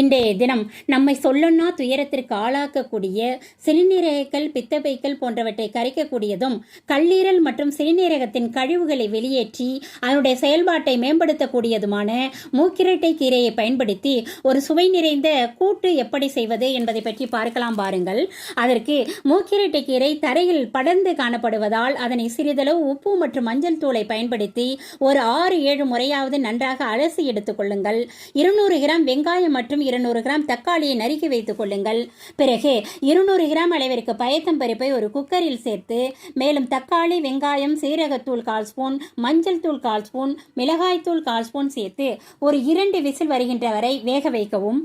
இன்றைய தினம் நம்மை சொல்லொன்னா துயரத்திற்கு ஆளாக்கக்கூடிய சிறுநீரகங்கள் பித்தப்பைகள் போன்றவற்றை கரைக்கக்கூடியதும் கல்லீரல் மற்றும் சிறுநீரகத்தின் கழிவுகளை வெளியேற்றி அதனுடைய செயல்பாட்டை மேம்படுத்தக்கூடியதுமான மூக்கிரட்டை கீரையை பயன்படுத்தி ஒரு சுவை நிறைந்த கூட்டு எப்படி செய்வது என்பதை பற்றி பார்க்கலாம் பாருங்கள். அதற்கு மூக்கிரட்டை கீரை தரையில் படர்ந்து காணப்படுவதால் அதனை சிறிதளவு உப்பு மற்றும் மஞ்சள் தூளை பயன்படுத்தி ஒரு ஆறு ஏழு முறையாவது நன்றாக அலசி எடுத்துக் கொள்ளுங்கள். இருநூறு கிராம் வெங்காயம் மற்றும் இருநூறு கிராம் தக்காளியை நறுக்கி வைத்துக் கொள்ளுங்கள். பிறகு இருநூறு கிராம் அளவிற்கு பயத்தம் பருப்பை ஒரு குக்கரில் சேர்த்து மேலும் தக்காளி வெங்காயம் சீரகத்தூள் கால் ஸ்பூன் மஞ்சள் தூள் கால் ஸ்பூன் மிளகாய்த்தூள் கால் ஸ்பூன் சேர்த்து ஒரு இரண்டு விசில் வருகின்ற வரை வேக வைக்கவும்.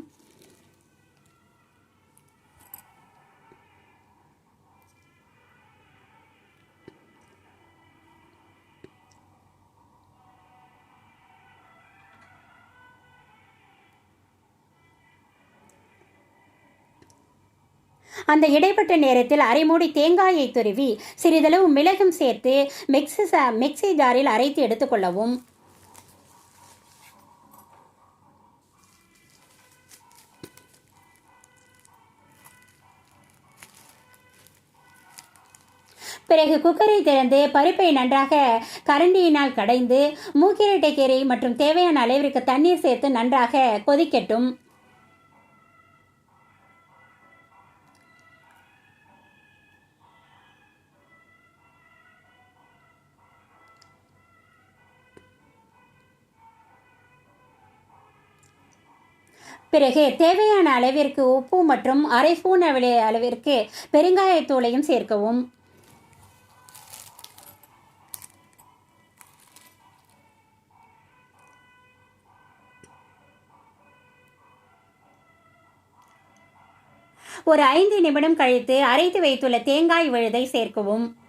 அந்த இடைப்பட்ட நேரத்தில் அரைமூடி தேங்காயை துருவி சிறிதளவு மிளகும் சேர்த்து மிக்சி மிக்சி மிக்ஸி ஜாரில் அரைத்து எடுத்துக்கொள்ளவும். பிறகு குக்கரை திறந்து பருப்பை நன்றாக கரண்டியினால் கடைந்து மூக்கிரட்டை கீரை மற்றும் தேவையான அளவிற்கு தண்ணீர் சேர்த்து நன்றாக கொதிக்கட்டும். பிறகு தேவையான அளவிற்கு உப்பு மற்றும் அரை ஸ்பூன் அளவி- அளவிற்கு பெருங்காயத்தூளையும் சேர்க்கவும். ஒரு ஐந்து நிமிடம் கழித்து அரைத்து வைத்துள்ள தேங்காய் விழுதை சேர்க்கவும்.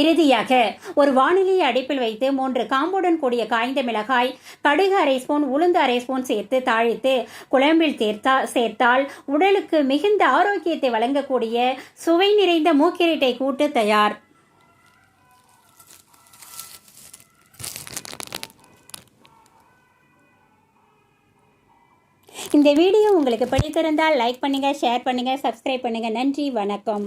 இறுதியாக ஒரு வானிலையை அடைப்பில் வைத்து மூன்று காம்புடன் கூடிய காய்ந்த மிளகாய் கடுகு அரை ஸ்பூன் உளுந்து அரை ஸ்பூன் சேர்த்து தாழித்து குழம்பில் சேர்த்தா சேர்த்தால் உடலுக்கு மிகுந்த ஆரோக்கியத்தை வழங்கக்கூடிய சுவை நிறைந்த மூக்கிரீட்டை கூட்டு தயார். இந்த வீடியோ உங்களுக்கு பிடித்திருந்தால் லைக் பண்ணுங்கள் ஷேர் பண்ணுங்கள் சப்ஸ்கிரைப் பண்ணுங்கள் நன்றி வணக்கம்.